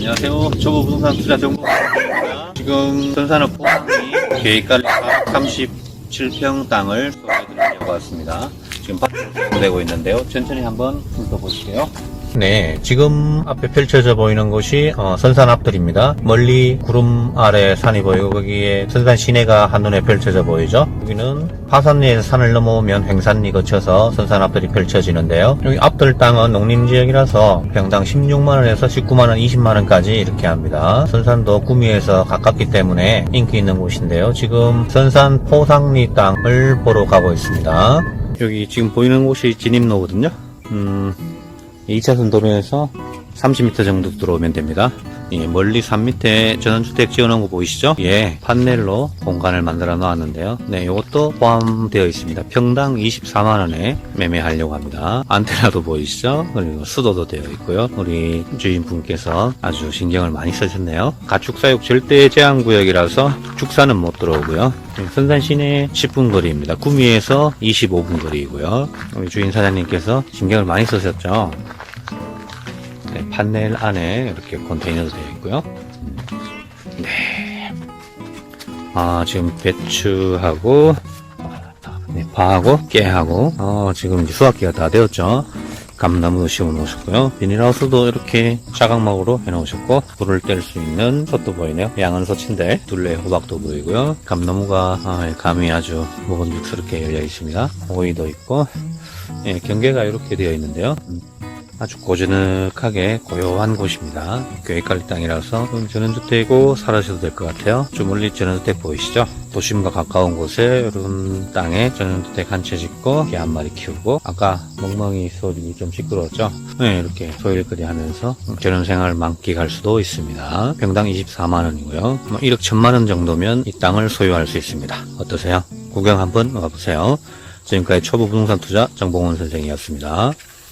안녕하세요. 초보 부동산 투자 정보입니다. 지금 선산업 포항이 계획관리 437평 땅을 소개해드리려고 왔습니다. 지금 되고 있는데요. 천천히 한번 훑어보실게요. 네, 지금 앞에 펼쳐져 보이는 곳이 어, 선산 앞들입니다. 멀리 구름 아래 산이 보이고 거기에 선산 시내가 한눈에 펼쳐져 보이죠. 여기는 파산리에서 산을 넘어오면 횡산리 거쳐서 선산 앞들이 펼쳐지는데요. 여기 앞들 땅은 농림지역이라서 평당 16만원에서 19만원, 20만원까지 이렇게 합니다. 선산도 구미에서 가깝기 때문에 인기 있는 곳인데요. 지금 선산 포상리 땅을 보러 가고 있습니다. 여기 지금 보이는 곳이 진입로거든요. 음, 2차선 도로에서 30m 정도 들어오면 됩니다. 예, 멀리 산 밑에 전원주택 지어놓은 거 보이시죠? 예, 판넬로 공간을 만들어 놓았는데요. 네, 이것도 포함되어 있습니다. 평당 24만원에 매매하려고 합니다. 안테나도 보이시죠? 그리고 수도도 되어 있고요. 우리 주인분께서 아주 신경을 많이 쓰셨네요. 가축사육 절대 제한 구역이라서 축사는 못 들어오고요. 네, 선산 시내 10분 거리입니다. 구미에서 25분 거리이고요. 우리 주인 사장님께서 신경을 많이 쓰셨죠? 네, 판넬 안에 이렇게 컨테이너도 되어 있고요. 네. 아, 지금 배추하고, 네, 파하고, 깨하고, 어, 지금 수확기가 다 되었죠. 감나무 씌워 놓으셨고요. 비닐하우스도 이렇게 자각막으로 해 놓으셨고, 불을 뗄 수 있는 솥도 보이네요. 양은 솥인데, 둘레 호박도 보이고요. 감나무가, 아, 감이 아주 먹음직스럽게 열려 있습니다. 오이도 있고, 예, 경계가 이렇게 되어 있는데요. 음, 아주 고즈넉하게 고요한 곳입니다. 계획관리 땅이라서 전원주택이고 살아셔도 될 것 같아요. 좀 멀리 전원주택 보이시죠? 도심과 가까운 곳에 이런 땅에 전원주택 한 채 짓고 개 한 마리 키우고 아까 멍멍이 소리 좀 시끄러웠죠? 네, 이렇게 소일거리 하면서 전원생활 만끽할 수도 있습니다. 평당 24만원이고요. 뭐 1억 1천만원 정도면 이 땅을 소유할 수 있습니다. 어떠세요? 구경 한번 와보세요. 지금까지 초보 부동산 투자 정봉원 선생이었습니다.